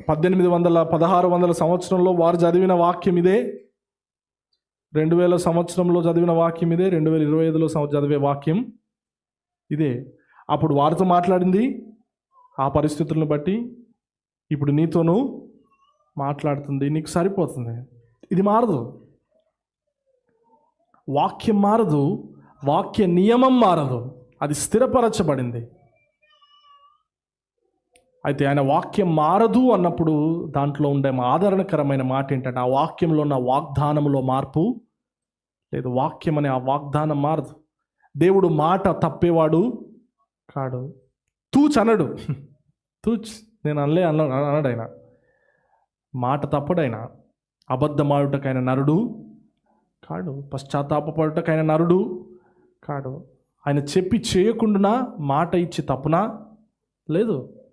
పద్దెనిమిది వందల పదహారు వందల సంవత్సరంలో వారు చదివిన వాక్యం ఇదే. రెండు వేల సంవత్సరంలో చదివిన వాక్యం ఇదే. రెండు వేల ఇరవై ఐదులో చదివే వాక్యం ఇదే. అప్పుడు వారితో మాట్లాడింది ఆ పరిస్థితులను బట్టి. ఇప్పుడు నీతోనూ మాట్లాడుతుంది. నీకు సరిపోతుంది. ఇది మారదు. వాక్యం మారదు. వాక్య నియమం మారదు. అది స్థిరపరచబడింది. అయితే ఆయన వాక్యం మారదు అన్నప్పుడు దాంట్లో ఉండే ఆదరణకరమైన మాట ఏంటంటే ఆ వాక్యంలో ఉన్న వాగ్దానంలో మార్పు లేదు. వాక్యం అనే ఆ వాగ్దానం మారదు. దేవుడు మాట తప్పేవాడు కాడు. తూచ్ అనడు. తూచ్ నేను అనలే అన్న అనడు ఆయన. మాట తప్పడైనా అబద్ధమాడుటకైన నరుడు కాడు. పశ్చాత్తాపడుటకైన నరుడు కాడు. ఆయన చెప్పి చేయకుండా మాట ఇచ్చి తప్పునా? లేదు.